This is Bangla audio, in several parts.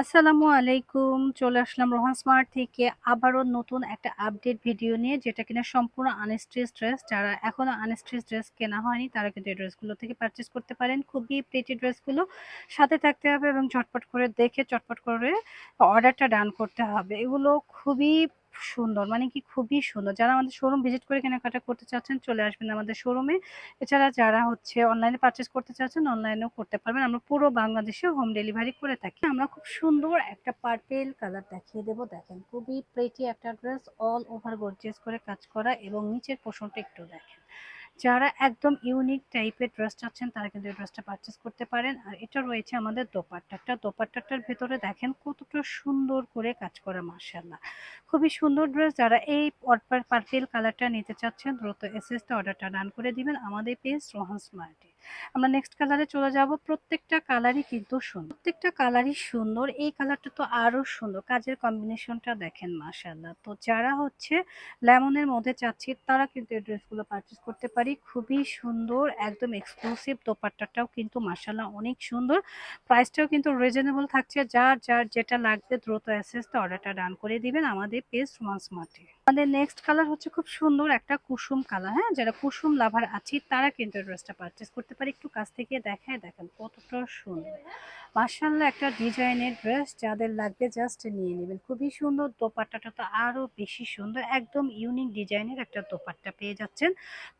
আসসালামু আলাইকুম, চলে আসলাম রোহান স্মার্ট থেকে আবারও নতুন একটা আপডেট ভিডিও নিয়ে, যেটা কিনা সম্পূর্ণ আনস্ট্রেস ড্রেস যারা এখনও আনস্ট্রেস ড্রেস কেনা হয়নি, তারা কিন্তু এই ড্রেসগুলো থেকে পারচেস করতে পারেন। খুবই প্রেটি ড্রেসগুলো সাথে থাকতে হবে এবং চটপট করে দেখে চটপট করে অর্ডারটা ডান করতে হবে। এগুলো খুবই সুন্দর মানে কি খুবই সুন্দর। যারা আমাদের শোরুম ভিজিট করে কেনাকাটা করতে চাচ্ছেন, চলে আসবেন আমাদের শোরুমে এছাড়া যারা হচ্ছে অনলাইনে পারচেস করতে চাচ্ছেন অনলাইনেও করতে পারবেন। আমরা পুরো বাংলাদেশে হোম ডেলিভারি করে থাকি। আমরা খুব সুন্দর একটা পার্পেল কালার দেখিয়ে দেবো। দেখেন, খুবই প্রেটি একটা ড্রেস অল ওভার গর্জিয়াস করে কাজ করা এবং নিচের পোষণটা একটু দেখেন। যারা একদম ইউনিক টাইপের ড্রেস চাচ্ছেন, তারা কিন্তু এই ড্রেসটা পারচেস করতে পারেন। আর এটা রয়েছে আমাদের দোপাট্টাটা। দোপাট্টাটার ভেতরে দেখেন কতটা সুন্দর করে কাজ করা মার্শাল্লাহ খুবই সুন্দর ড্রেস যারা এই পার্পেল কালারটা নিতে চাচ্ছেন, দ্রুত এসএসটা অর্ডারটা ডান করে দিবেন। আমাদের পেজ রোহান স্মার্টে আমরা নেক্সট কালারে চলে যাব। প্রত্যেকটা কালারই কিন্তু সুন্দর। প্রত্যেকটা কালারই সুন্দর। এই কালারটা তো আরও সুন্দর। কাজের কম্বিনেশনটা দেখেন মাশাল্লাহ তো যারা হচ্ছে লেমনের মধ্যে চাচ্ছি, তারা কিন্তু এই ড্রেসগুলো পারচেস করতে পারি। খুবই সুন্দর, একদম এক্সক্লুসিভ দোপাট্টাটাও কিন্তু মাশাল্লাহ অনেক সুন্দর। প্রাইসটাও কিন্তু রিজনেবল থাকছে। যার যার যেটা লাগবে দ্রুত অ্যাসেসটা অর্ডারটা ডান করে দিবেন আমাদের পেজ ওয়ান স্মার্টে আমাদের নেক্সট কালার হচ্ছে খুব সুন্দর একটা কুসুম কালার হ্যাঁ? যারা কুসুম লাভার আছে, তারা কিন্তু ড্রেসটা পারচেস করতে পারে একটু কাছ থেকে দেখায় দেখেন কতটা সুন্দর। মার্শাল্লাহ একটা ডিজাইনের ড্রেস যাদের লাগবে জাস্ট নিয়ে নেবেন। খুবই সুন্দর দোপাট্টাটা তো আরও বেশি সুন্দর, একদম ইউনিক ডিজাইনের একটা দোপাট্টা পেয়ে যাচ্ছেন।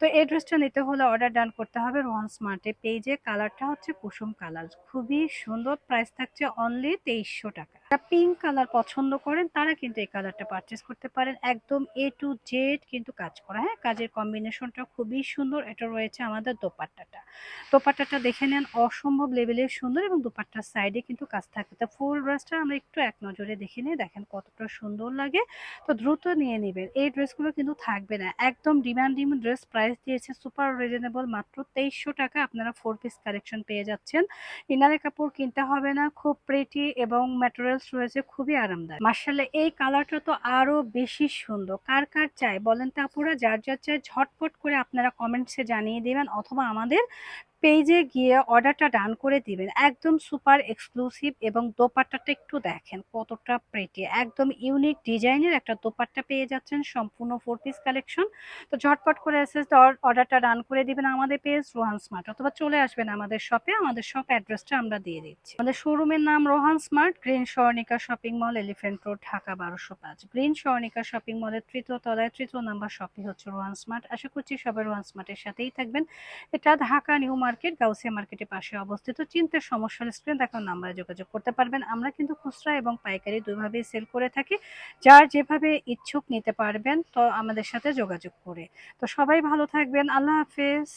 তো এই ড্রেসটা নিতে হলে অর্ডার ডান করতে হবে রোহান স্মার্টে পেজে কালারটা হচ্ছে কুসুম কালার। খুবই সুন্দর প্রাইস থাকছে অনলি তেইশশো টাকা। যারা পিঙ্ক কালার পছন্দ করেন, তারা কিন্তু এই কালারটা পারচেস করতে পারেন। একদম এ টু জেড কিন্তু কাজ করা। হ্যাঁ কাজের কম্বিনেশনটা খুবই সুন্দর। এটা রয়েছে আমাদের দোপাট্টাটা। দোপাট্টাটা দেখে নেন, অসম্ভব লেভেলের সুন্দর এবং দোপাট্টার সাইডে কিন্তু কাজ থাকবে। তো ফুল ড্রেসটা আমরা একটু এক নজরে দেখে নিই, দেখেন কতটা সুন্দর লাগে। তো দ্রুত নিয়ে নেবেন। এই ড্রেসগুলো কিন্তু থাকবে না। একদম ডিমান্ডিং ড্রেস, প্রাইস দিয়েছে সুপার রিজনেবল মাত্র তেইশশো টাকা। আপনারা ফোর পিস কালেকশন পেয়ে যাচ্ছেন। ইনারের কাপড় কিনতে হবে না, খুব প্রেটি এবং ম্যাটেরিয়ালস রয়েছে, খুবই আরামদায়ক। মার্শাল্লাহ এই কালারটা তো আরও বেশি সুন্দর। কার কার চাই বলেন তো আপুরা? যার যার চাই ঝটপট করে আপনারা কমেন্টসে জানিয়ে দেবেন অথবা আমাদের পেজে গিয়ে অর্ডারটা ডান করে দিবেন। একদম সুপার এক্সক্লুসিভ এবং দোপাট্টাটা একটু দেখেন কতটা প্রেটি একদম ইউনিক ডিজাইনের একটা দোপাট্টা পেয়ে যাচ্ছেন সম্পূর্ণ ফোর পিস কালেকশন তো ঝটপট করে এসে অর্ডারটা রান করে দিবেন আমাদের পেজ রোহান স্মার্ট অথবা চলে আসবেন আমাদের শপে আমাদের শপ অ্যাড্রেসটা আমরা দিয়ে দিচ্ছি। আমাদের শোরুমের নাম Rohan smart green Swarnika shopping mall elephant road Dhaka বারোশো পাঁচ। গ্রিন স্বর্ণিকা শপিং মলের তৃতীয় তলায়, তৃতীয় নাম্বার শপই হচ্ছে রোহান স্মার্ট আশা করছি সবাই রোহান স্মার্টের সাথেই থাকবেন। এটা ঢাকা নিউ মার্কেট, গাউসিয়া মার্কেটের পাশে অবস্থিত। চিন্তার সমস্যার স্ক্রিন দেখার নাম্বারে যোগাযোগ করতে পারবেন। আমরা কিন্তু খুচরা এবং পাইকারি দুইভাবেই সেল করে থাকি। যার যেভাবে ইচ্ছুক নিতে পারবেন, তো আমাদের সাথে যোগাযোগ করে। তো সবাই ভালো থাকবেন। আল্লাহ হাফেজ।